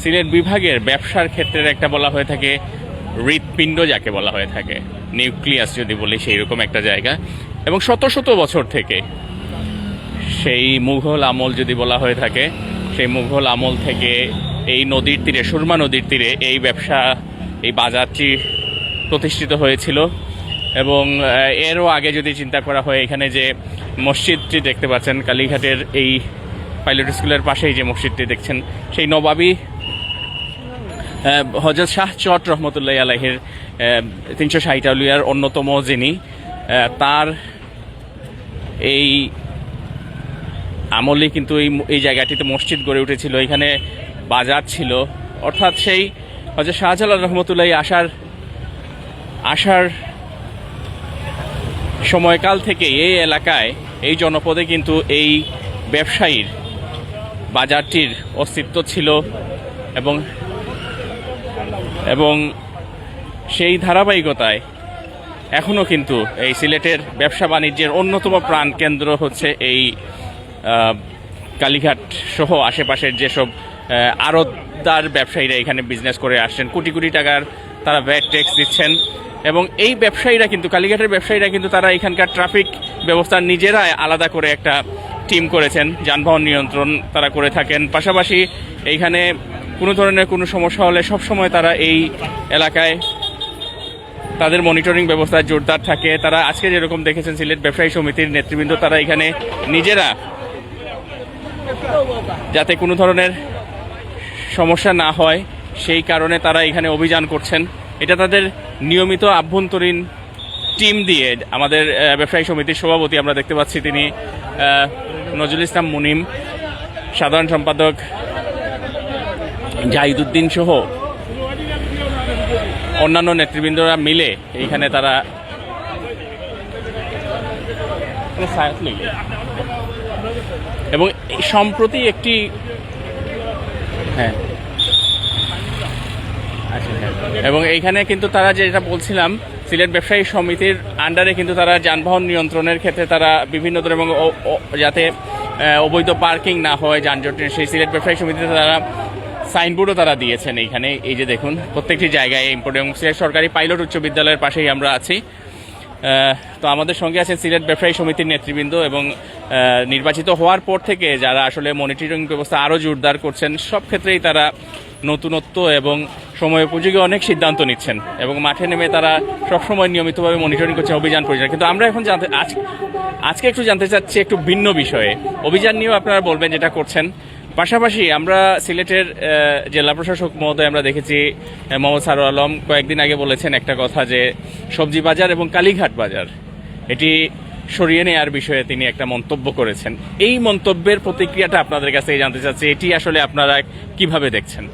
সিলেট বিভাগের ব্যবসার ক্ষেত্রে একটা বলা হয়ে থাকে, হৃৎপিণ্ড যাকে বলা হয়ে থাকে। নিউক্লিয়াস যদি বলি সেই রকম একটা জায়গা। এবং শত শত বছর থেকে সেই মুঘল আমল যদি বলা হয়ে থাকে, সেই মুঘল আমল থেকে এই নদীর তীরে, সুরমা নদীর তীরে এই ব্যবসা, এই বাজারটি প্রতিষ্ঠিত হয়েছিল। এবং এরও আগে যদি চিন্তা করা হয়, এখানে যে মসজিদটি দেখতে পাচ্ছেন, কালীঘাটের এই পাইলট স্কুলের পাশেই যে মসজিদটি দেখছেন, সেই নবাবী হজরত শাহ চট রহমতুল্লাহ আলাহের তিনশো ষাট অন্যতম যিনি তার এই আমলে কিন্তু এই এই জায়গাটিতে মসজিদ গড়ে উঠেছিল, এখানে বাজার ছিল। অর্থাৎ সেই হজরত শাহজালাল রহমতুল্লাহ আসার আসার সময়কাল থেকে এই এলাকায়, এই জনপদে কিন্তু এই ব্যবসায়ীর বাজারটির অস্তিত্ব ছিল এবং এবং সেই ধারাবাহিকতায় এখনও কিন্তু এই সিলেটের ব্যবসা বাণিজ্যের অন্যতম প্রাণ কেন্দ্র হচ্ছে এই কালীঘাট সহ আশেপাশের যেসব আড়তদার ব্যবসায়ীরা এখানে বিজনেস করে আসছেন, কোটি কোটি টাকার তারা ভ্যাট ট্যাক্স দিচ্ছেন। এবং এই ব্যবসায়ীরা কিন্তু, কালীঘাটের ব্যবসায়ীরা কিন্তু তারা এখানকার ট্রাফিক ব্যবস্থা নিজেরাই আলাদা করে একটা টিম করেছেন, যানবাহন নিয়ন্ত্রণ তারা করে থাকেন। পাশাপাশি এইখানে কোনো ধরনের কোনো সমস্যা হলে সবসময় তারা এই এলাকায় তাদের মনিটরিং ব্যবস্থা জোরদার থাকে। তারা আজকে যেরকম দেখেছেন সিলেট ব্যবসায়ী সমিতির নেতৃবৃন্দ, তারা এখানে নিজেরা যাতে কোনো ধরনের সমস্যা না হয়, সেই কারণে তারা এখানে অভিযান করছেন। এটা তাদের নিয়মিত আভ্যন্তরীণ টিম দিয়ে আমাদের ব্যবসায়ী সমিতির সভাপতি আমরা দেখতে পাচ্ছি, তিনি নজরুল ইসলাম মুনিম, সাধারণ সম্পাদক জাহিদুদ্দিন সহ অন্যান্য নেতৃবৃন্দরা মিলে এইখানে তারা এবং সম্প্রতি একটি হ্যাঁ। এবং এইখানে কিন্তু তারা যেটা বলছিলাম, সিলেট ব্যবসায়ী সমিতির আন্ডারে কিন্তু তারা যানবাহন নিয়ন্ত্রণের ক্ষেত্রে তারা বিভিন্ন ধরনের এবং যাতে অবৈধ পার্কিং না হয় যানজটের, সেই সিলেট ব্যবসায়ী সমিতিতে তারা সাইনবোর্ডও তারা দিয়েছেন এইখানে। এই যে দেখুন, প্রত্যেকটি জায়গায় ইম্পোর্ট এবং সিলেট সরকারি পাইলট উচ্চ বিদ্যালয়ের পাশেই আমরা আছি। তো আমাদের সঙ্গে আছেন সিলেট ব্যবসায়ী সমিতির নেতৃবৃন্দ এবং নির্বাচিত হওয়ার পর থেকে যারা আসলে মনিটরিং ব্যবস্থা আরও জোরদার করছেন, সব ক্ষেত্রেই তারা নতুনত্ব এবং সময় উপযোগী অনেক সিদ্ধান্ত নিচ্ছেন এবং মাঠে নেমে তারা সবসময় নিয়মিতভাবে মনিটরিং করছেন অভিযান পরিচালনা। কিন্তু আমরা এখন জানতে আজ আজকে একটু জানতে চাচ্ছি একটু ভিন্ন বিষয়ে। অভিযান নিয়েও আপনারা বলবেন যেটা করছেন। পাশাপাশি আমরা সিলেটের জেলা প্রশাসক মহোদয় আমরা দেখেছি মোহাম্মদ সারো আলম কয়েকদিন আগে বলেছেন একটা কথা যে সবজি বাজার এবং কালীঘাট বাজার, এটি সরিয়ে নেওয়ার বিষয়ে তিনি একটা মন্তব্য করেছেন। এই মন্তব্যের প্রতিক্রিয়াটা আপনাদের কাছে জানতে চাচ্ছি, এটি আসলে আপনারা কীভাবে দেখছেন?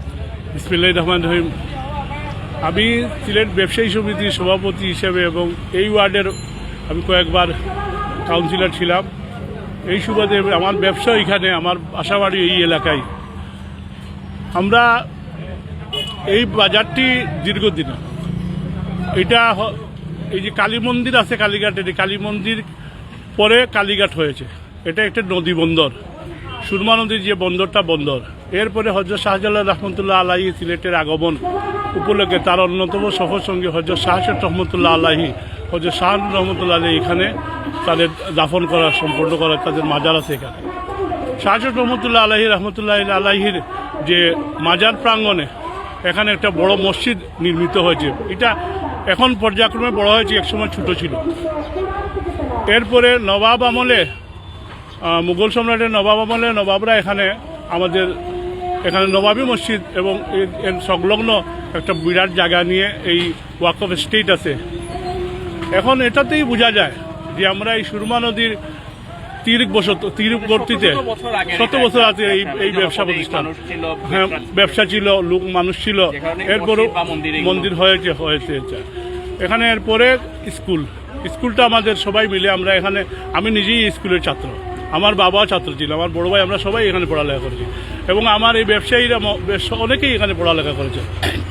আমি সিলেট ব্যবসায়ী সমিতির সভাপতি হিসেবে এবং এই ওয়ার্ডের আমি কয়েকবার কাউন্সিলর ছিলাম। এই সুবাদে আমার ব্যবসা এখানে, আমার বাসাবাড়ি এই এলাকায়। আমরা এই বাজারটি দীর্ঘদিন। এটা এই যে কালী মন্দির আছে কালীঘাটের কালী মন্দির পরে কালীঘাট হয়েছে। এটা একটা নদী বন্দর। সুরমা নদীর যে বন্দরটা বন্দর। এরপরে হজরত শাহজালাল রহমতুল্লাহ আলাহি সিলেটের আগমন উপলক্ষে তার অন্যতম সফর সঙ্গী হজরত শাহসেট রহমতুল্লাহ আলাহি হজরত শাহ রহমতুল্লাহ আলী এখানে তাদের দাফন করা সম্পন্ন করা তাদের মাজার আছে এখানে। শাহসেট রহমতুল্লাহ আলাহি রহমতুল্লাহ আলাহির যে মাজার প্রাঙ্গণে এখানে একটা বড় মসজিদ নির্মিত হয়েছে। এটা এখন পর্যায়ক্রমে বড় হয়েছে একসময় ছোট ছিল। এরপরে নবাব আমলে মুঘল সম্রাটের নবাব আমলে নবাবরা এখানে আমাদের, এখানে নবাবী মসজিদ এবং এর সংলগ্ন একটা বিরাট জায়গা নিয়ে এই ওয়াক অফ স্টেট আছে। এখন এটাতেই বোঝা যায় যে আমরা এই সুরমা নদীর তীরবশত তীরবর্তীতে শত বছর আছে এই এই ব্যবসা প্রতিষ্ঠান। হ্যাঁ ব্যবসা ছিল। লোক মানুষ ছিল। এরপরও মন্দির হয়েছে হয়েছে। এখানে এরপরে স্কুল। স্কুলটা আমাদের সবাই মিলে আমরা এখানে আমি নিজেই স্কুলের ছাত্র। আমার বাবাও ছাত্র ছিল, আমার বড় ভাই, আমরা সবাই এখানে পড়ালেখা করেছি। এবং আমার এই ব্যবসায়ীরা অনেকেই এখানে পড়ালেখা করেছে।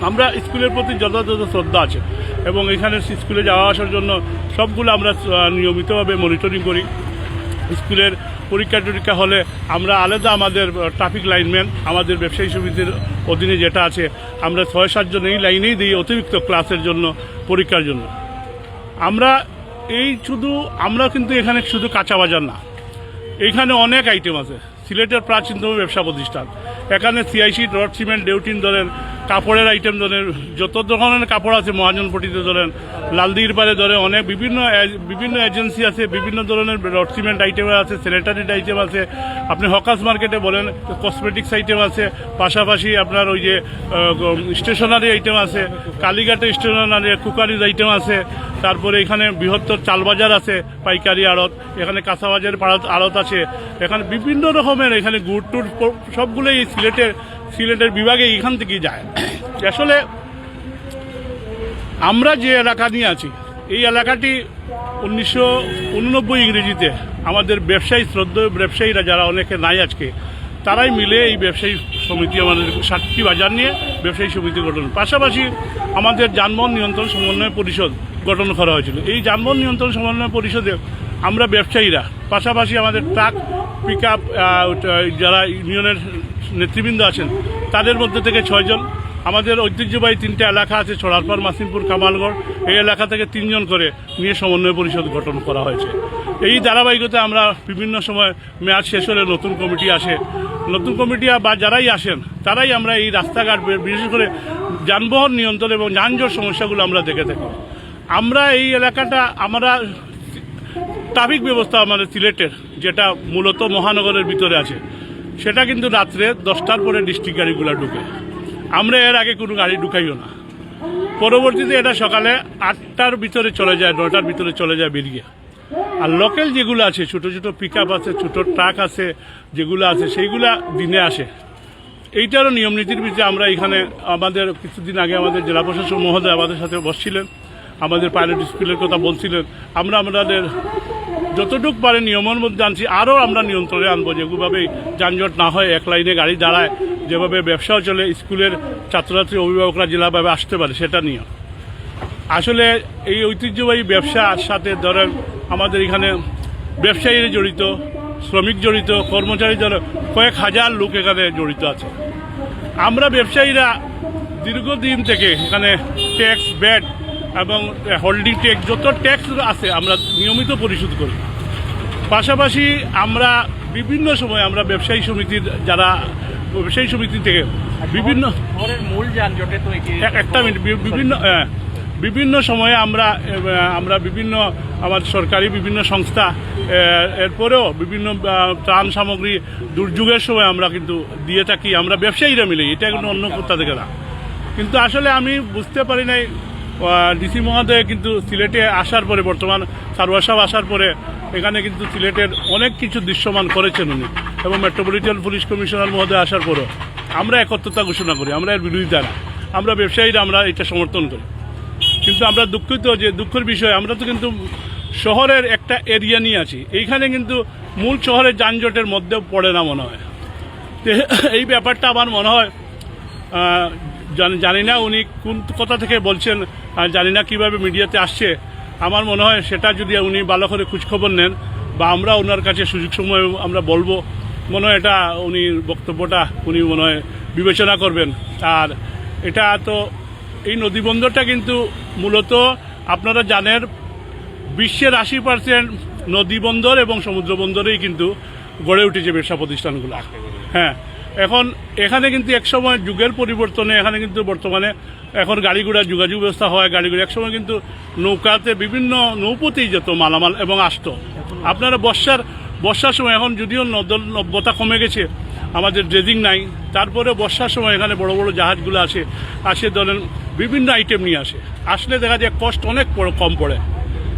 আমরা স্কুলের প্রতি যথাযথ শ্রদ্ধা আছে এবং এখানে স্কুলে যাওয়া আসার জন্য সবগুলো আমরা নিয়মিতভাবে মনিটরিং করি। স্কুলের পরীক্ষা টরীক্ষা হলে আমরা আলাদা আমাদের ট্রাফিক লাইনম্যান আমাদের ব্যবসায়ী সমিতির অধীনে যেটা আছে, আমরা ছয় সাতজন এই লাইনেই দিই অতিরিক্ত ক্লাসের জন্য, পরীক্ষার জন্য। আমরা এই শুধু, আমরা কিন্তু এখানে শুধু কাঁচা বাজার না। এখানে অনেক আইটেম আছে। সিলেটের প্রাচীনতম ব্যবসা প্রতিষ্ঠান। এখানে সিআইসি, রড সিমেন্ট, ডেউটিন ধরেন, কাপড়ের আইটেম ধরেন, যত ধরনের কাপড় আছে মহাজনপট্টিতে ধরেন, লালদির পারে ধরে অনেক বিভিন্ন বিভিন্ন এজেন্সি আছে, বিভিন্ন ধরনের রড সিমেন্ট আইটেম আছে স্যানিটারিড আইটেম আছে। আপনি হকাস মার্কেটে বলেন কসমেটিক্স আইটেম আছে, পাশাপাশি আপনার ওই যে স্টেশনারি আইটেম আছে, কালীঘাটে স্টেশনারি কুকারিজ আইটেম আছে, তারপরে এখানে বৃহত্তর চালবাজার আছে, পাইকারি আড়ত, এখানে কাঁচা বাজারের পাড়ত- আড়ত আছে। এখানে বিভিন্ন রকমের এখানে গুড় টুর সবগুলোই সিলেটের সিলেটের বিভাগে এখান থেকেই যায়। আসলে আমরা যে এলাকা নিয়ে আছি, এই এলাকাটি উনিশশো উননব্বই ইংরেজিতে আমাদের ব্যবসায়ী শ্রদ্ধেয় ব্যবসায়ীরা যারা অনেকে নাই আজকে, তারাই মিলে এই ব্যবসায়ী সমিতি আমাদের সাতটি বাজার নিয়ে ব্যবসায়ী সমিতি গঠন। পাশাপাশি আমাদের যানবাহন নিয়ন্ত্রণ সমন্বয় পরিষদ গঠন করা হয়েছিল। এই যানবাহন নিয়ন্ত্রণ সমন্বয় পরিষদে আমরা ব্যবসায়ীরা, পাশাপাশি আমাদের ট্রাক পিক যারা ইউনিয়নের নেতৃবৃন্দ আছেন, তাদের মধ্যে থেকে ছয়জন। আমাদের ঐতিহ্যবাহী তিনটা এলাকা আছে ছড়ারপাড় মাসিমপুর, কামালগড়। এই এলাকা থেকে তিনজন করে নিয়ে সমন্বয় পরিষদ গঠন করা হয়েছে। এই ধারাবাহিকতা আমরা বিভিন্ন সময় মেয়াদ শেষ হলে নতুন কমিটি আসে। নতুন কমিটি বা যারাই আসেন, তারাই আমরা এই রাস্তাঘাট, বিশেষ করে যানবাহন নিয়ন্ত্রণ এবং যানজট সমস্যাগুলো আমরা দেখে থাকি। আমরা এই এলাকাটা, আমরা ট্রাফিক ব্যবস্থা আমাদের সিলেটের, যেটা মূলত মহানগরের ভিতরে আছে। সেটা কিন্তু রাত্রে দশটার পরে ডিস্ট্রিক্ট গাড়িগুলো ঢুকে। আমরা এর আগে কোনো গাড়ি ঢুকাইও না। পরবর্তীতে এটা সকালে আটটার ভিতরে চলে যায় নটার ভিতরে চলে যায় বেরিয়ে। আর লোকাল যেগুলো আছে, ছোট ছোট পিক আছে, ছোট ট্রাক আছে, যেগুলো আছে, সেইগুলা দিনে আসে। এইটারও নিয়ম নীতির ভিত্তিতে আমরা এখানে আমাদের কিছুদিন আগে আমাদের জেলা প্রশাসক মহোদয় আমাদের সাথে বসছিলেন। আমাদের পাইলট স্কুলের কথা বলছিলেন। আমরা আমাদের যতটুকু পারে নিয়মের মধ্যে আনছি, আরও আমরা নিয়ন্ত্রণে আনব। যেভাবে যানজট না হয়, এক লাইনে গাড়ি দাঁড়ায়, যেভাবে ব্যবসাও চলে, স্কুলের ছাত্রছাত্রী, অভিভাবকরা জেলাভাবে আসতে পারে, সেটা নিয়ে। আসলে এই ঐতিহ্যবাহী ব্যবসার সাথে ধরেন আমাদের এখানে ব্যবসায়ীরা জড়িত, শ্রমিক জড়িত, কর্মচারী জড়িত কয়েক হাজার লোক এখানে জড়িত আছে। আমরা ব্যবসায়ীরা দীর্ঘদিন থেকে এখানে ট্যাক্স ব্যাট এবং হোল্ডিং ট্যাক্স যত ট্যাক্স আছে আমরা নিয়মিত পরিশোধ করি। পাশাপাশি আমরা বিভিন্ন সময় আমরা ব্যবসায়ী সমিতির যারা ব্যবসায়ী সমিতি থেকে বিভিন্ন মূল যানজটে তো একটা মিনিট বিভিন্ন হ্যাঁ, বিভিন্ন সময়ে আমরা আমরা বিভিন্ন আমাদের সরকারি বিভিন্ন সংস্থা এরপরেও বিভিন্ন ত্রাণ সামগ্রী দুর্যোগের সময় আমরা কিন্তু দিয়ে থাকি। আমরা ব্যবসায়ীরা মিলে এটা কিন্তু অন্য কোথা থেকে না। কিন্তু আসলে আমি বুঝতে পারি নাই ডিসি মহোদয় কিন্তু সিলেটে আসার পরে, বর্তমান সারোয়ার সাহেব আসার পরে, এখানে কিন্তু সিলেটের অনেক কিছু দৃশ্যমান করেছেন উনি এবং মেট্রোপলিটন পুলিশ কমিশনার মহোদয় আসার পরও। আমরা একত্রতা ঘোষণা করি, আমরা এর বিরোধিতা না আমরা ব্যবসায়ীরা আমরা এটা সমর্থন করি। কিন্তু আমরা দুঃখিত যে দুঃখের বিষয়, আমরা তো কিন্তু শহরের একটা এরিয়া নিয়ে আছি, এইখানে কিন্তু মূল শহরের যানজটের মধ্যেও পড়ে না মনে হয়। এই ব্যাপারটা আমার মনে হয় জানি না উনি কোন কথা থেকে বলছেন জানি না কীভাবে মিডিয়াতে আসছে। আমার মনে হয় সেটা যদি উনি ভালো করে খোঁজখবর নেন বা আমরা ওনার কাছে সুযোগ সময় আমরা বলব, মনে হয় এটা উনি বক্তব্যটা উনি মনে হয় বিবেচনা করবেন। আর এটা তো এই নদীবন্দরটা কিন্তু মূলত আপনারা জানেন, বিশ্বের আশি পার্সেন্ট নদী বন্দর এবং সমুদ্র বন্দরেই কিন্তু গড়ে উঠেছে ব্যবসা প্রতিষ্ঠানগুলো। হ্যাঁ এখন এখানে কিন্তু একসময় যুগের পরিবর্তনে, এখানে কিন্তু বর্তমানে এখন গাড়ি ঘোড়া যোগাযোগ ব্যবস্থা হয় গাড়ি ঘোড়া একসময় কিন্তু নৌকাতে বিভিন্ন নৌপথেই যেত মালামাল এবং আসতো। আপনারা বর্ষার বর্ষার সময় এখন যদিও নব্যতা কমে গেছে, আমাদের ড্রেজিং নাই তারপরে বর্ষার সময় এখানে বড় বড় জাহাজগুলো আসে আসে ধরেন বিভিন্ন আইটেম নিয়ে আসে। আসলে দেখা যায় কষ্ট অনেক কম পড়ে।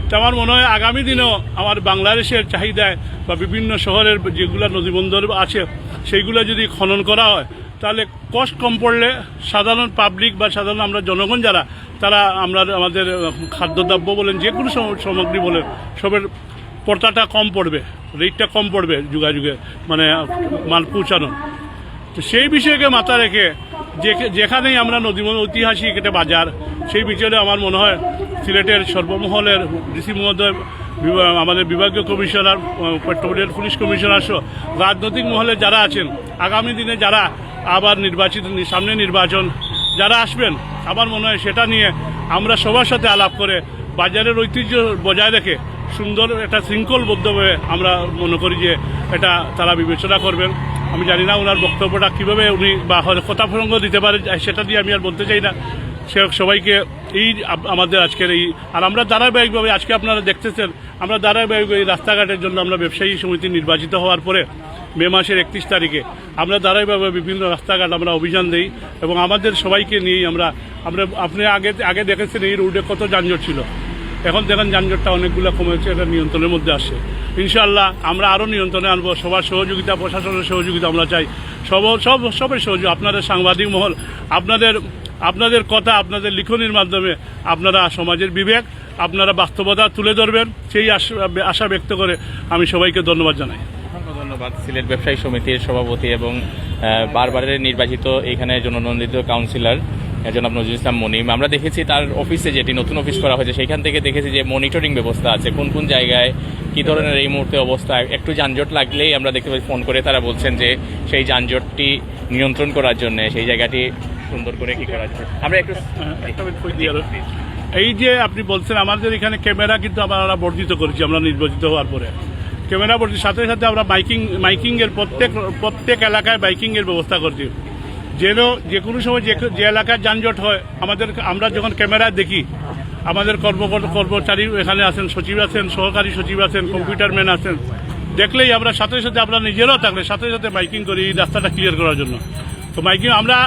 তো আমার মনে হয় আগামী দিনেও আমার বাংলাদেশের চাহিদায় বা বিভিন্ন শহরের যেগুলো নদীবন্দর আছে, সেইগুলো যদি খনন করা হয় তাহলে কষ্ট কম পড়লে সাধারণ পাবলিক বা সাধারণ আমরা জনগণ যারা, তারা আমরা আমাদের খাদ্যদ্রব্য বলেন যে কোনো সামগ্রী বলেন, সবের পর্তাটা কম পড়বে রেটটা কম পড়বে যুগাযুগে মানে মাল পৌঁছানো তো সেই বিষয়কে মাথা রেখে যেখানেই আমরা নদীমন ঐতিহাসিক একটা বাজার, সেই বিষয়ে আমার মনে হয় সিলেটের সর্বমহলের ডিসি মহোদয় আমাদের বিভাগীয় কমিশনার পেট্রোলিয়াম পুলিশ কমিশনার সহ রাজনৈতিক মহলে যারা আছেন, আগামী দিনে যারা আবার নির্বাচিত, সামনে নির্বাচন যারা আসবেন, আমার মনে হয় সেটা নিয়ে আমরা সবার সাথে আলাপ করে বাজারের ঐতিহ্য বজায় রেখে সুন্দর একটা শৃঙ্খলবদ্ধভাবে আমরা মনে করি যে এটা তারা বিবেচনা করবেন। আমি জানি না ওনার বক্তব্যটা কীভাবে উনি বা কথা প্রসঙ্গ দিতে পারে, সেটা দিয়ে আমি আর বলতে চাই না। সে সবাইকে এই আমাদের আজকের এই আর আমরা ধারাবাহিকভাবে আজকে আপনারা দেখতেছেন, আমরা ধারাবাহিক এই রাস্তাঘাটের জন্য আমরা ব্যবসায়ী সমিতি নির্বাচিত হওয়ার পরে মে মাসের একত্রিশ তারিখে আমরা ধারাবাহিকভাবে বিভিন্ন রাস্তাঘাট আমরা অভিযান দিই এবং আমাদের সবাইকে নিয়েই আমরা আমরা আপনি আগে আগে দেখেছেন এই রোডে কত যানজট ছিল। এখন দেখেন যানজটটা অনেকগুলো কমেছে, এটা নিয়ন্ত্রণের মধ্যে আসে ইনশাআল্লাহ আমরা আরও নিয়ন্ত্রণে আনব, সবার সহযোগিতা, প্রশাসনের সহযোগিতা আমরা চাই। সব সব, সবের সহযোগ আপনাদের সাংবাদিক মহল, আপনাদের আপনাদের কথা আপনাদের লিখনির মাধ্যমে আপনারা সমাজের বিবেক, আপনারা বাস্তবতা তুলে ধরবেন, সেই আশা- ব্যক্ত করে আমি সবাইকে ধন্যবাদ জানাই। ধন্যবাদ, সিলেট ব্যবসায়ী সমিতির সভাপতি এবং বারবারের নির্বাচিত এখানে জননন্দিত কাউন্সিলর। জনাব নজরুল ইসলাম মনিম, আমরা দেখেছি তার অফিসে যেটি নতুন অফিস করা হয়েছে, সেখান থেকে দেখেছি যে মনিটরিং ব্যবস্থা আছে, কোন কোন জায়গায় কি ধরনের এই মুহূর্তে অবস্থা, একটু যানজট লাগলেই আমরা দেখতে পাই ফোন করে তারা বলছেন যে সেই যানজটটি নিয়ন্ত্রণ করার জন্য, সেই জায়গাটি সুন্দর করে কি করা যায় আমরা একটু আরও। এই যে আপনি বলছেন আমাদের এখানে ক্যামেরা কিন্তু আমরা বর্ধিত করেছি, আমরা নির্বাচিত হওয়ার পরে। ক্যামেরা বর্ধিত, সাথে সাথে আমরা বাইকিং মাইকিং এর প্রত্যেক প্রত্যেক এলাকায় বাইকিংয়ের ব্যবস্থা করছি। যেন যে কোনো সময় যে এলাকায় যানজট হয়, আমাদের আমরা যখন ক্যামেরা দেখি, আমাদের কর্মকর্তা কর্মচারী এখানে আছেন, সচিব আছেন, সহকারী সচিব আছেন কম্পিউটার ম্যান আছেন, দেখলেই আমরা সাথে সাথে আমরা নিজেরাও থাকলে সাথে সাথে মাইকিং করি, এই রাস্তাটা ক্লিয়ার করার জন্য। তো মাইকিং আমরা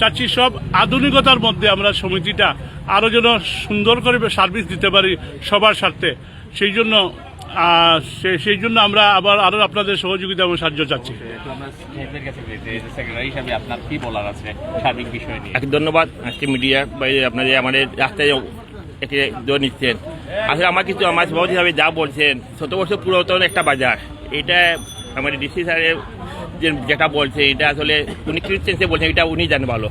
চাচ্ছি সব আধুনিকতার মধ্যে আমরা সমিতিটা আরও যেন সুন্দর করে সার্ভিস দিতে পারি সবার স্বার্থে। সেই জন্য সেই জন্য আমরা আবার আরও আপনাদের সহযোগিতা এবং সাহায্য চাচ্ছি। একটু আমরা সাহেবদের কাছে যেতে সেক্রেটারি হিসাবে আপনার কি বলার আছে সার্বিক বিষয় এক ধন্যবাদ আজকে মিডিয়া বাইরে আপনাদের আমাদের রাস্তায় একে দৌড় নিচ্ছেন। আসলে আমার কিছু আমার সভাপতি হিসাবে যা বলছেন শত বছর পুরাতন একটা বাজার। এটা আমাদের ডিসি স্যারের যে যেটা বলছে এটা আসলে উনি ক্রিশ্চেন্সে বলছেন এটা উনি জানেন ভালো।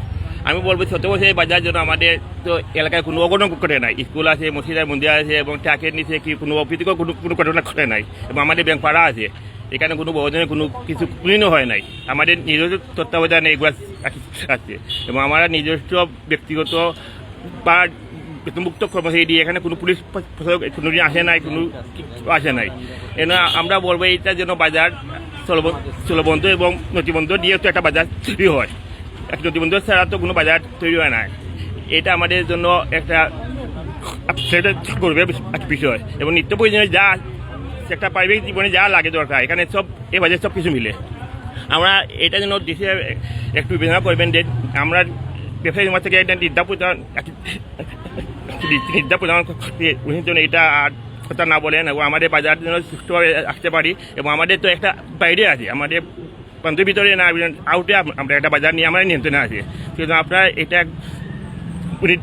আমি বলব বছর এই বাজার জন্য আমাদের তো এলাকায় কোনো অগণন ঘটে নাই। স্কুল আছে, মসজিদ মন্দির আছে এবং ট্রাকের নিচে কি কোনো অপ্রীতিকর কোনো কোনো ঘটনা ঘটে নাই এবং আমাদের ব্যাংক পাড়া আছে। এখানে কোনো বহুজনের কোনো কিছু ক্লিনও হয় নাই। আমাদের নিজস্ব তত্ত্বাবধানে এগুলো আছে এবং আমরা নিজস্ব ব্যক্তিগত বা বেতনমুক্ত কর্মচারী দিয়ে এখানে কোনো পুলিশ কোনো আসে নাই, কোনো আসে নাই। এজন্য আমরা বলব এইটার যেন বাজার স্থলবন্ধ এবং নথিবন্ধ দিয়ে তো একটা বাজার হয়। নথিবন্ধ ছাড়া তো কোনো বাজার তৈরি হয় না। এটা আমাদের জন্য একটা করবে বিষয়। এবং নিত্য প্রয়োজনীয় যা একটা পারিবারিক জীবনে যা লাগে দরকার, এখানে সব, এ বাজারে সব কিছু মিলে। আমরা এটা যেন দেশে একটু বিবেচনা করবেন যে আমরা ব্যবসায়ী সমাজ থেকে একটা নির্দা প্রদান নির্দা প্রদান উনি এটা আর কথা না বলেন এবং আমাদের বাজার যেন সুস্থভাবে আসতে পারি। এবং আমাদের তো একটা বাইরে আছে, আমাদের প্রান্তের ভিতরে না আউটে আমরা একটা বাজার নিয়ে আমরা নিয়ন্ত্রণে আছি। কিন্তু আপনারা এটা উনি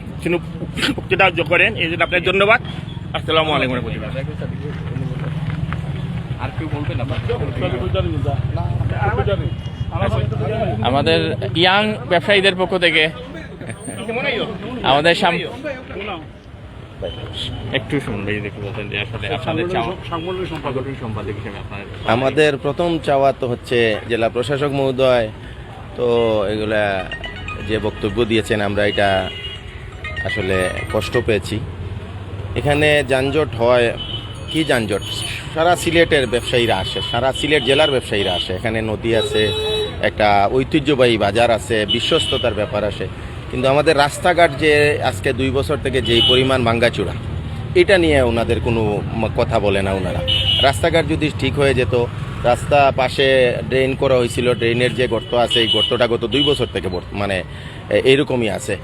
বক্তৃতা যোগ করেন এই জন্য আপনার ধন্যবাদ। আসসালামু আলাইকুম রহমতুল্লাহ। আর কেউ বলবেন আমাদের ইয়াং ব্যবসায়ীদের পক্ষ থেকে আমাদের সাম একটু শুনলে দেখি বলতেন যে আসলে আপনাদের সাংগঠনিক সম্পাদক সম্পাদক হিসেবে আপনার আমাদের প্রথম চাওয়া তো হচ্ছে জেলা প্রশাসক মহোদয়। তো এগুলা যে বক্তব্য দিয়েছেন আমরা এটা আসলে কষ্ট পেয়েছি। এখানে যানজট হয় কি যানজট? সারা সিলেটের ব্যবসায়ীরা আসে সারা সিলেট জেলার ব্যবসায়ীরা আসে। এখানে নদী আছে একটা ঐতিহ্যবাহী বাজার আছে বিশ্বস্ততার ব্যাপার আসে। কিন্তু আমাদের রাস্তাঘাট যে আজকে দুই বছর থেকে যেই পরিমাণ ভাঙ্গাচূড়া এটা নিয়ে ওনাদের কোনো কথা বলে না ওনারা। রাস্তাঘাট যদি ঠিক হয়ে যেত, রাস্তা পাশে ড্রেন করা হয়েছিল, ড্রেনের যে গর্ত আছে, এই গর্তটা গত দুই বছর থেকে মানে এইরকমই আছে।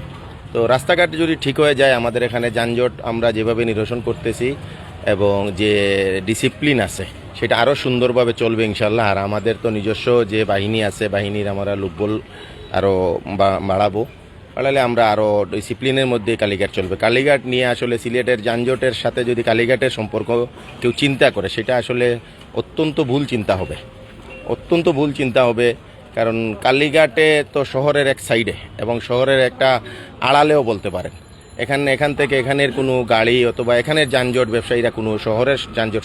তো রাস্তাঘাট যদি ঠিক হয়ে যায়, আমাদের এখানে যানজট আমরা যেভাবে নিরসন করতেছি এবং যে ডিসিপ্লিন আছে, সেটা আরও সুন্দরভাবে চলবে ইনশাল্লাহ আর আমাদের তো নিজস্ব যে বাহিনী আছে, বাহিনীর আমরা লোকবল আরও বাড়াবো। বাড়ালে আমরা আরও ডিসিপ্লিনের মধ্যে কালীঘাট চলবে। কালীঘাট নিয়ে আসলে সিলেটের যানজটের সাথে যদি কালীঘাটের সম্পর্ক কেউ চিন্তা করে, সেটা আসলে অত্যন্ত ভুল চিন্তা হবে। অত্যন্ত ভুল চিন্তা হবে, কারণ কালীঘাটে তো শহরের এক সাইডে এবং শহরের একটা আড়ালেও বলতে পারেন। এখানে, এখান থেকে এখানের কোনো গাড়ি অথবা এখানের যানজট ব্যবসায়ীরা কোনো শহরের যানজট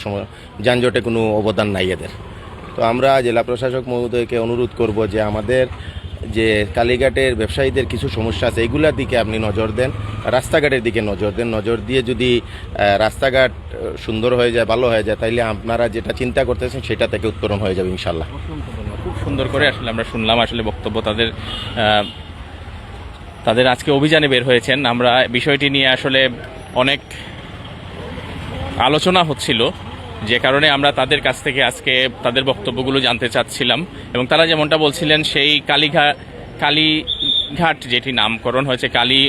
যানজটে কোনো অবদান নাই এদের। তো আমরা জেলা প্রশাসক মহোদয়কে অনুরোধ করব যে আমাদের যে কালীঘাটের ব্যবসায়ীদের কিছু সমস্যা আছে, এগুলোর দিকে আপনি নজর দেন, রাস্তাঘাটের দিকে নজর দেন। নজর দিয়ে যদি রাস্তাঘাট সুন্দর হয়ে যায়, ভালো হয়ে যায়, তাইলে আপনারা যেটা চিন্তা করতেছেন, সেটা থেকে উত্তরণ হয়ে যাবে ইনশাল্লাহ খুব সুন্দর করে আসলে আমরা শুনলাম, আসলে বক্তব্য তাদের তাদের আজকে অভিযানে বের হয়েছেন। আমরা বিষয়টি নিয়ে আসলে অনেক আলোচনা হচ্ছিল। যে কারণে আমরা তাদের কাছ থেকে আজকে তাদের বক্তব্যগুলো জানতে চাচ্ছিলাম। এবং তারা যেমনটা বলছিলেন, সেই কালীঘাট কালীঘাট যেটি নামকরণ হয়েছে, কালী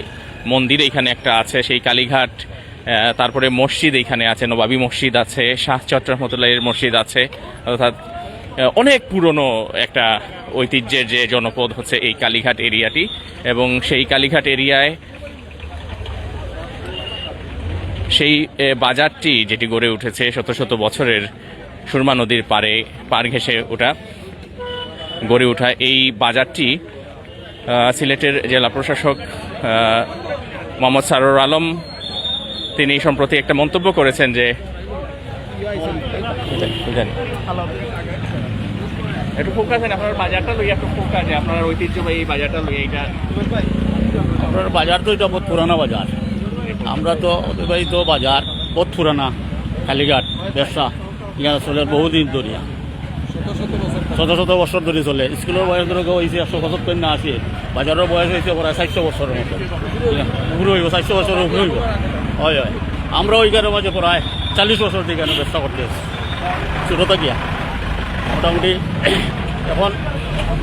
মন্দির এখানে একটা আছে, সেই কালীঘাট তারপরে মসজিদ এখানে আছে, নবাবী মসজিদ আছে, শাহ চট্টরহমতুল্লাহের মসজিদ আছে, অর্থাৎ অনেক পুরনো একটা ঐতিহ্যের যে জনপদ হচ্ছে এই কালীঘাট এরিয়াটি। এবং সেই কালীঘাট এরিয়ায় সেই বাজারটি যেটি গড়ে উঠেছে শত শত বছরের সুরমা নদীর পারে পার ঘেঁষে ওঠা গড়ে ওঠা এই বাজারটি সিলেটের জেলা প্রশাসক মোহাম্মদ সারোর আলম তিনি সম্প্রতি একটা মন্তব্য করেছেন যে? একটু ফোকাস আপনার বাজারটা লইয়া একটু ফোকাস আপনার ঐতিহ্যবাহী বাজারটা লইয়া এটা আপনার বাজার তো এটা বহুত পুরানা বাজার আমরা তো অতিবাহিত বাজার বহুত পুরানা কালীঘাট ব্যবসা এখানে চলে বহুদিন ধরিয়া শত শত বছর ধরে চলে। স্কুলের বয়স ধরে হয়েছে একশো পঁচাত্তর না আছে বাজারের বয়স হয়েছে প্রায় চারশো বছরের মতো। উপরে হইব, চারশো বছরের উপরে হইব। হয় হয়। আমরা ওইখানে মাঝে প্রায় চাল্লিশ বছর থেকে এখানে ব্যবসা করতে এসেছি। ছোটো গিয়া মোটামুটি এখন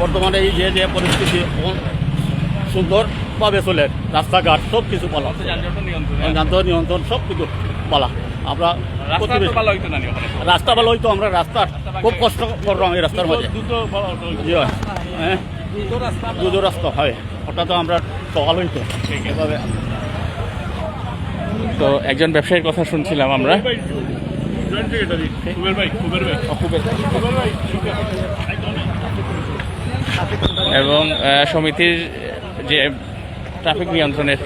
বর্তমানে এই যে যে পরিস্থিতি এখন সুন্দরভাবে চলে রাস্তাঘাট সব কিছু পালা যানজট নিয়ন্ত্রণ সব কিছু পালা আমরা রাস্তা ভালো হইতো রাস্তা আমরা রাস্তার খুব কষ্ট করলাম এই রাস্তার মাঝে। জি হ্যাঁ। দুটো রাস্তা হয়। ওটা তো আমরা সকাল হইতো। এভাবে। তো একজন ব্যবসায়ীর কথা শুনছিলাম আমরা। এবং সমিতির যে ট্রাফিক নিয়ন্ত্রণের।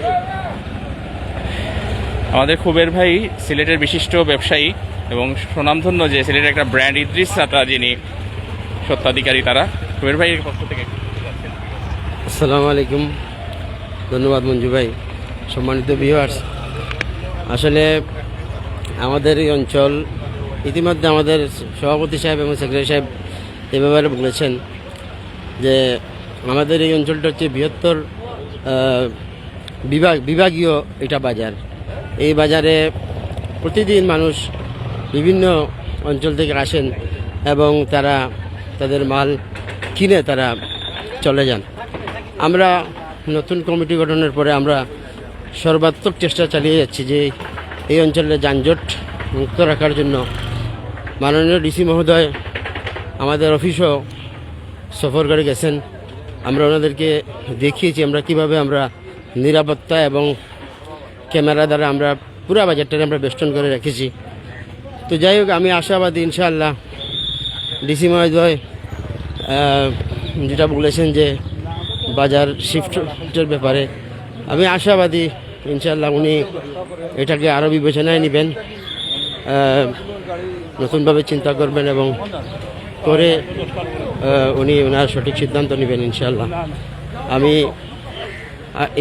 আমাদের খুবের ভাই সিলেটের বিশিষ্ট ব্যবসায়ী এবং সুনামধন্য যে সিলেটের একটা ব্র্যান্ড ইদ্রিস সাতা যিনি সত্ত্বাধিকারী তারা। খুবের ভাইয়ের পক্ষ থেকে আসসালামু আলাইকুম। ধন্যবাদ মঞ্জু ভাই। সম্মানিত ভিউয়ার্স আসলে আমাদের এই অঞ্চল ইতিমধ্যে আমাদের সভাপতি সাহেব এবং সেক্রেটারি সাহেব এ ব্যাপারে বলেছেন যে আমাদের এই অঞ্চলটা হচ্ছে বৃহত্তর বিভাগ, বিভাগীয় এটা বাজার। এই বাজারে প্রতিদিন মানুষ বিভিন্ন অঞ্চল থেকে আসেন এবং তারা তাদের মাল কিনে তারা চলে যান। আমরা নতুন কমিটি গঠনের পরে আমরা সর্বাত্মক চেষ্টা চালিয়ে যাচ্ছি যে এই অঞ্চলে যানজট মুক্ত রাখার জন্য মাননীয় ডিসি মহোদয় আমাদের অফিসও সফর করে গেছেন। আমরা ওনাদেরকে দেখিয়েছি আমরা কীভাবে আমরা নিরাপত্তা এবং ক্যামেরা দ্বারা আমরা পুরো বাজারটাকে আমরা বেষ্টন করে রেখেছি। তো যাই হোক, আমি আশাবাদী ইনশাআল্লাহ ডিসি মহোদয় যেটা বলেছেন যে বাজার শিফটের ব্যাপারে, আমি আশাবাদী ইনশাআল্লাহ উনি এটাকে আরও বিবেচনায় নেবেন নতুনভাবে চিন্তা করবেন এবং করে উনি ওনার সঠিক সিদ্ধান্ত নেবেন ইনশাল্লাহ আমি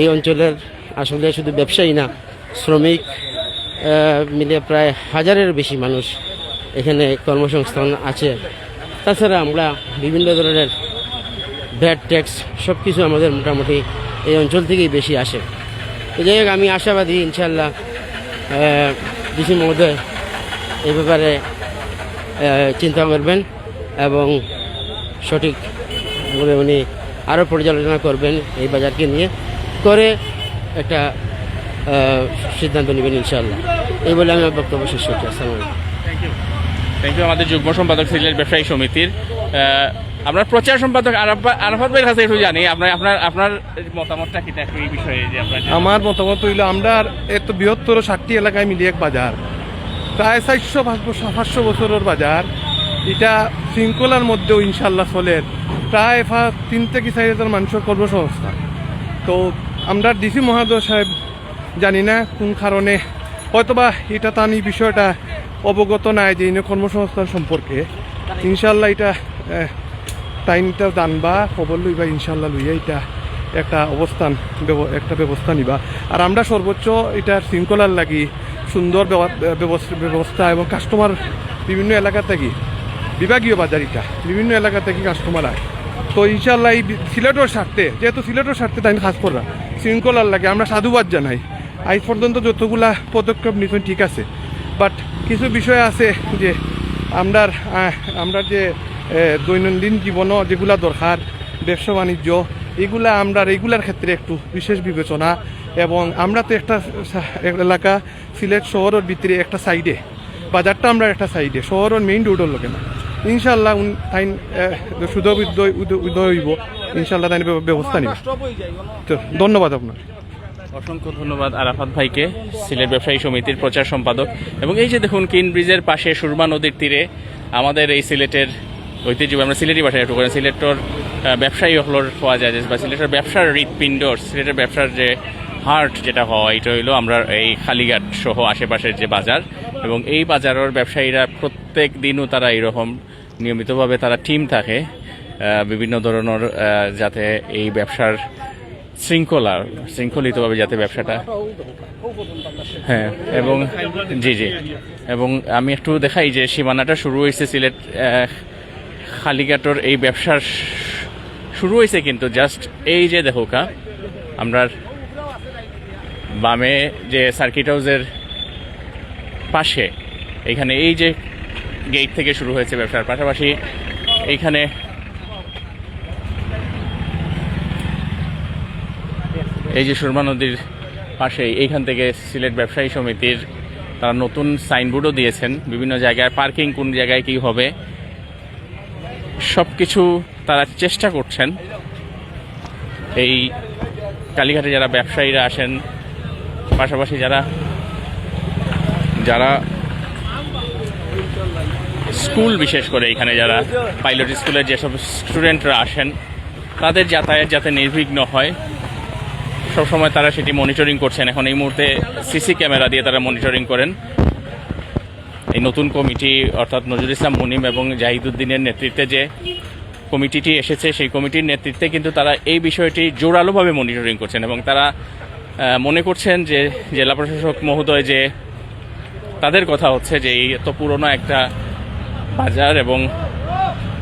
এই অঞ্চলের আসলে শুধু ব্যবসায়ী না, শ্রমিক মিলে প্রায় হাজারের বেশি মানুষ এখানে কর্মসংস্থান আছে। তাছাড়া আমরা বিভিন্ন ধরনের ভ্যাট ট্যাক্স সব কিছু আমাদের মোটামুটি এই অঞ্চল থেকেই বেশি আসে। তো যাই হোক, আমি আশাবাদী ইনশাল্লাহ ডিসি মহোদয় এই ব্যাপারে চিন্তা করবেন এবং সঠিকভাবে উনি আরও পর্যালোচনা করবেন এই বাজারকে নিয়ে করে একটা সিদ্ধান্ত নেবেন ইনশাল্লাহ এই বলে আমি আমার বক্তব্য শেষ করছি। আসসালামু আলাইকুম। থ্যাংক ইউ আমাদের যুগ্ম সম্পাদক সিলেট ব্যবসায়ী সমিতির আপনার প্রচার সম্পাদক আরাফা- আরাফাত ভাইয়ের কাছে একটু জানি আপনার আপনার আপনার মতামতটা কি একটু এই বিষয়ে যে আপনার আমার মতামত হইল আমরা এত বৃহত্তর ষাটটি এলাকায় মিলিয়ে এক বাজার প্রায় চারশো পাঁচশো বছরের বাজার এটা শৃঙ্খলার মধ্যেও ইনশাল্লাহ চলে। প্রায় ফা- তিন থেকে চারি হাজার মানুষের কর্মসংস্থান। তো আমরা ডিসি মহাদয় সাহেব জানি না কোন কারণে হয়তোবা এটা তানি বিষয়টা অবগত নাই যে ইনো কর্মসংস্থান সম্পর্কে। ইনশাল্লাহ এটা টাইমটা জানবা, খবর লইবা ইনশাল্লাহ লইয়া এটা একটা অবস্থান একটা ব্যবস্থা নিবা। আর আমরা সর্বোচ্চ এটার শৃঙ্খলার লাগি সুন্দর ব্যবস্থা এবং কাস্টমার বিভিন্ন এলাকা থেকে বিভাগীয় বাজার এটা বিভিন্ন এলাকা থেকে কাস্টমার আয়। তো ইনশাল্লাহ এই সিলেটের স্বার্থে, যেহেতু সিলেটের স্বার্থে তাই খাস করা শৃঙ্খলার লাগে, আমরা সাধুবাদ জানাই। আজ পর্যন্ত যতগুলা পদক্ষেপ নিছেন ঠিক আছে। বাট কিছু বিষয় আছে যে আমরার আমরা যে দৈনন্দিন জীবনও যেগুলা দরকার, ব্যবসা বাণিজ্য, এগুলা আমরা এগুলার ক্ষেত্রে একটু বিশেষ বিবেচনা এবং আমরা তো একটা এলাকা সিলেট শহরের ভিতরে একটা সাইডে বাজারটা আমরা একটা সাইডে শহরের মেইন রোডের লোকে না। ইনশাল্লাহ তাইন সুদয় উদয় উদয়- হইব। ইনশাল্লাহ তাইন ব্যবস্থা নিব। তো ধন্যবাদ আপনার। অসংখ্য ধন্যবাদ আরাফাত ভাইকে, সিলেট ব্যবসায়ী সমিতির প্রচার সম্পাদক। এবং এই যে দেখুন, কিন ব্রিজের পাশে সুরমা নদীর তীরে আমাদের এই সিলেটের ঐতিহ্য আমরা সিলেটি ভাষায় একটু করেন সিলেটর ব্যবসায়ী হলোর পাওয়া যায় বা সিলেটের ব্যবসার হৃৎপিণ্ড, সিলেটের ব্যবসার যে হার্ট যেটা হয়, এটা হইল আমরা এই খালিঘাট সহ আশেপাশের যে বাজার। এবং এই বাজারের ব্যবসায়ীরা প্রত্যেক দিনও তারা এরকম নিয়মিতভাবে তারা টিম থাকে বিভিন্ন ধরনের যাতে এই ব্যবসার শৃঙ্খলা, শৃঙ্খলিতভাবে যাতে ব্যবসাটা হ্যাঁ এবং জি জি। এবং আমি একটু দেখাই যে সীমানাটা শুরু হয়েছে সিলেট খালিঘাটর এই ব্যবসার শুরু হয়েছে কিন্তু জাস্ট এই যে দেখো কা, আমরা বামে যে সার্কিট হাউসের পাশে, এখানে এই যে গেট থেকে শুরু হয়েছে ব্যবসার পাশাপাশি এইখানে এই যে সুরমা নদীর পাশে, এইখান থেকে সিলেট ব্যবসায়ী সমিতির তারা নতুন সাইনবোর্ডও দিয়েছেন। বিভিন্ন জায়গায় পার্কিং, কোন জায়গায় কি হবে সব কিছু তারা চেষ্টা করছেন। এই কালীঘাটে যারা ব্যবসায়ীরা আসেন, পাশাপাশি যারা যারা স্কুল, বিশেষ করে এখানে যারা পাইলট স্কুলের যেসব স্টুডেন্টরা আসেন, তাদের যাতায়াত যাতে নির্বিঘ্ন হয়, সবসময় তারা সেটি মনিটরিং করছেন। এখন এই মুহূর্তে সিসি ক্যামেরা দিয়ে তারা মনিটরিং করেন। এই নতুন কমিটি, অর্থাৎ নজরুল ইসলাম মুনিম এবং জাহিদুদ্দিনের নেতৃত্বে যে কমিটিটি এসেছে, সেই কমিটির নেতৃত্বে কিন্তু তারা এই বিষয়টি জোরালোভাবে মনিটরিং করছেন এবং তারা মনে করছেন যে জেলা প্রশাসক মহোদয় যে তাদের কথা হচ্ছে যে এই এত পুরনো একটা বাজার এবং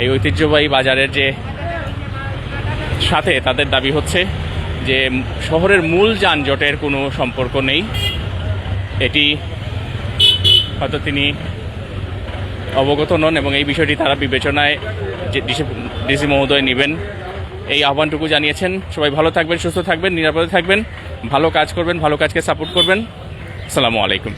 এই ঐতিহ্যবাহী বাজারের যে সাথে তাদের দাবি হচ্ছে যে শহরের মূল যানজটের কোনো সম্পর্ক নেই। এটি হয়তো তিনি অবগত নন এবং এই বিষয়টি তারা বিবেচনায় যে ডিসি ডিসি মহোদয় নেবেন। এই আহ্বানটুকু জানিয়েছেন। সবাই ভালো থাকবেন, সুস্থ থাকবেন, নিরাপদে থাকবেন, ভালো কাজ করবেন, ভালো কাজকে সাপোর্ট করবেন। আসসালামু আলাইকুম।